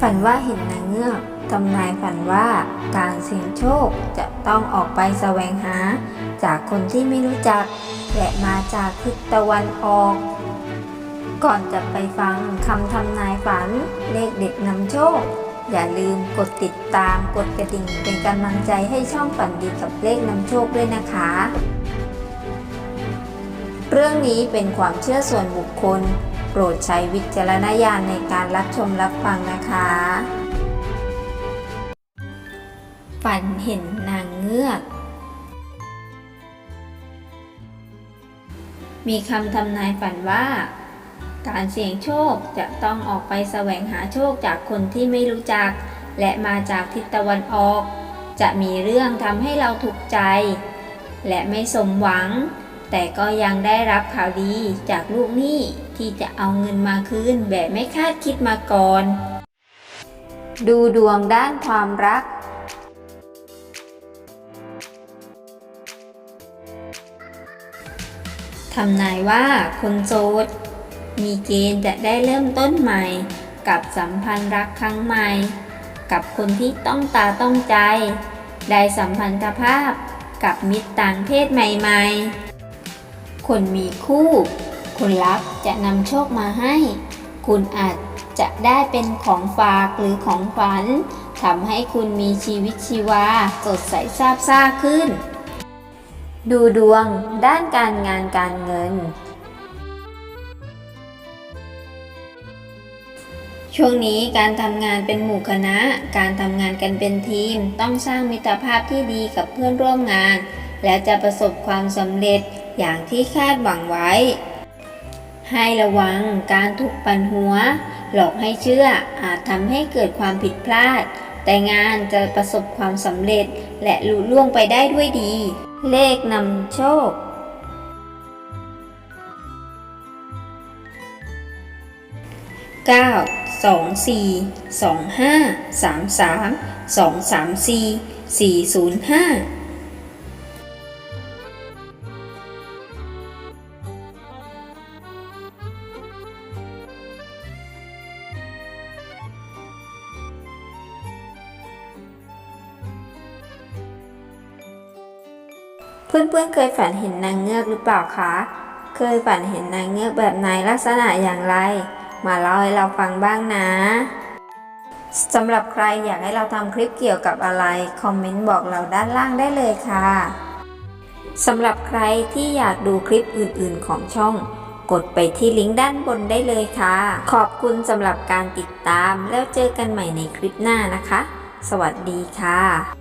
ฝันว่าเห็นนางเงือกทำนายฝันว่าการเสี่ยงโชคจะต้องออกไปแสวงหา จากคนที่ไม่รู้จัก และมาจากทิศตะวันออก ก่อนจะไปฟังคำทำนายฝันเลขเด็ดนำโชค อย่าลืมกดติดตามกดกระดิ่งเป็นกำลังใจให้ช่องฝันดีกับเลขนำโชคด้วยนะคะ เรื่องนี้เป็นความเชื่อส่วนบุคคล โปรดใช้วิจารณญาณในการรับชมรับฟังนะคะ ฝันเห็นนางเงือก มีคำทำนายฝันว่า การเสี่ยงโชคจะต้องออกไปแสวงหาโชคจากคนที่ไม่รู้จัก และมาจากทิศตะวันออก จะมีเรื่องทำให้เราถูกใจ และไม่สมหวัง แต่ก็ยังได้รับข่าวดีจากลูกหนี้ที่จะเอาเงินมาคืนแบบไม่คาดคิดมาก่อน ดูดวงด้านความรัก ทำนายว่าคนโสดมีเกณฑ์จะได้เริ่มต้นใหม่ กับสัมพันธ์รักครั้งใหม่ กับคนที่ต้องตาต้องใจ ได้สัมพันธภาพกับมิตรต่างเพศใหม่ ๆ คนมีคู่ คนรักจะนำโชคมาให้ คุณอาจจะได้เป็นของฝากหรือของขวัญทำให้คุณมีชีวิตชีวา สดใสซาบซ่าขึ้น ดูดวงด้านการงานการเงิน ช่วงนี้การทำงานเป็นหมู่คณะ การทำงานกันเป็นทีม ต้องสร้างมิตรภาพที่ดีกับเพื่อนร่วมงาน และจะประสบความสำเร็จ อย่างที่คาดหวังไว้ ให้ระวังการถูกปันหัว หลอกให้เชื่ออาจทำให้เกิดความผิดพลาด แต่งานจะประสบความสำเร็จและลุล่วงไปได้ด้วยดี เลขนำโชคเก้าสองสี่สองห้าสามสามสองสามสี่สี่ศูนย์ห้า เพื่อนๆเคยฝันเห็นนางเงือกหรือเปล่าคะ เคยฝันเห็นนางเงือกแบบไหนลักษณะอย่างไร มาเล่าให้เราฟังบ้างนะสำหรับใครอยากให้เราทำคลิปเกี่ยวกับอะไร คอมเมนต์บอกเราด้านล่างได้เลยค่ะสำหรับใครที่อยากดูคลิปอื่นๆของช่อง กดไปที่ลิงก์ด้านบนได้เลยค่ะ ขอบคุณสำหรับการติดตามแล้วเจอกันใหม่ในคลิปหน้านะคะ สวัสดีค่ะ